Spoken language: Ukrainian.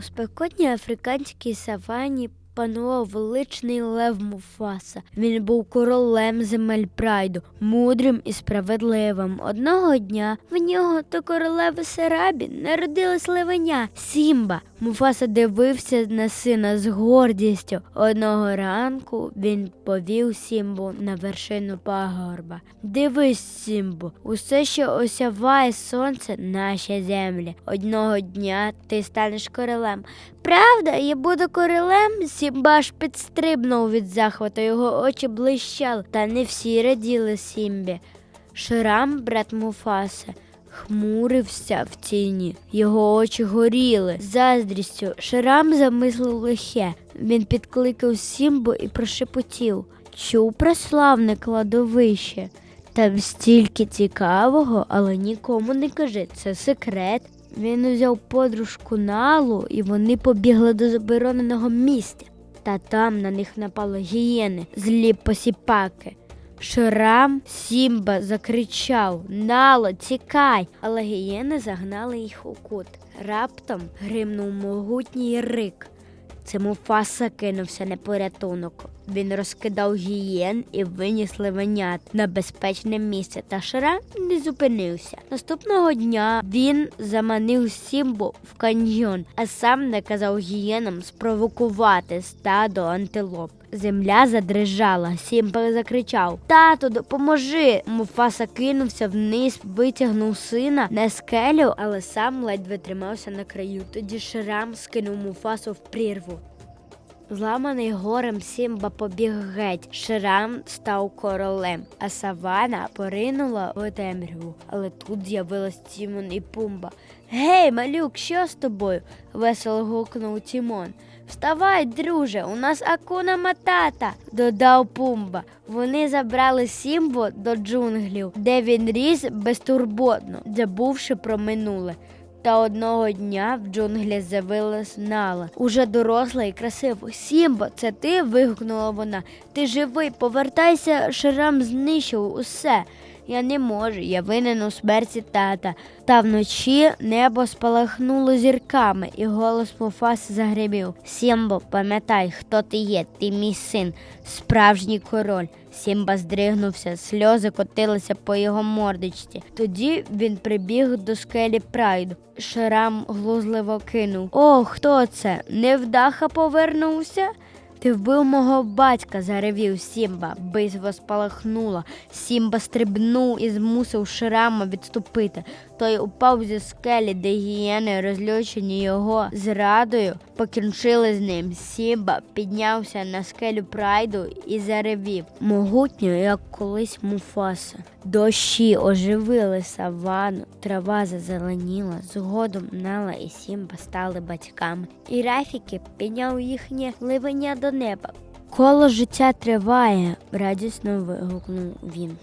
У спекотній африканській савані панував величний лев Муфаса. Він був королем земель прайду, мудрим і справедливим. Одного дня в нього до королеви Серабі народилась левеня Сімба. Муфаса дивився на сина з гордістю. Одного ранку він повів Сімбу на вершину пагорба. Дивись, Сімбу, усе, що осяває сонце, наші землі. Одного дня ти станеш королем. Правда, я буду королем? Сімба аж підстрибнув від захвату, його очі блищали, та не всі раділи Сімбі. Шрам, брат Муфаси, хмурився в тіні, його очі горіли. Заздрістю Шрам замислив лихе. Він підкликав Сімбу і прошепотів. Чув про славне кладовище. Там стільки цікавого, але нікому не кажи, це секрет. Він узяв подружку Налу, і вони побігли до забороненого місця. Та там на них напали гієни, злі посіпаки. Шрам Сімба закричав Нало, тікай! Але гієни загнали їх у кут. Раптом гримнув могутній рик. Це Муфаса кинувся на порятунок. Він розкидав гієн і виніс левенят на безпечне місце, та Шрам не зупинився. Наступного дня він заманив Сімбу в каньйон, а сам наказав гієнам спровокувати стадо антилоп. Земля задрижала, Сімба закричав Тату, допоможи! Муфаса кинувся вниз, витягнув сина на скелю, але сам ледве тримався на краю. Тоді Шрам скинув Муфасу в прірву. Зламаний горем Сімба побіг геть. Шрам став королем, а савана поринула в темряву. Але тут з'явилась Тімон і Пумба. Гей, малюк, що з тобою? весело гукнув Тімон. Вставай, друже, у нас акуна матата, додав Пумба. Вони забрали Сімбу до джунглів, де він ріс безтурботно, забувши про минуле. Та одного дня в джунглі з'явилась Нала, уже доросла і красива. Сімбо, це ти? вигукнула вона. Ти живий, повертайся, Шрам знищив усе. Я не можу, я винен у смерті тата. Та вночі небо спалахнуло зірками, і голос Муфаси загримів. Сімбо, пам'ятай, хто ти є, ти мій син, справжній король. Сімба здригнувся, сльози котилися по його мордичці. Тоді він прибіг до скелі прайду. Шрам глузливо кинув. О, хто це? Невдаха повернувся? Ти вбив мого батька, заревів Сімба. Битва спалахнула. Сімба стрибнув і змусив Шрама відступити. Той упав зі скелі, де гієни, розлючені його зрадою, покінчили з ним. Сімба піднявся на скелю прайду і заревів, могутньо, як колись Муфаса. Дощі оживили савану, трава зазеленіла, згодом Нала і Сімба стали батьками. І Рафіки підняв їхнє ливення до неба. Коло життя триває, радісно вигукнув він.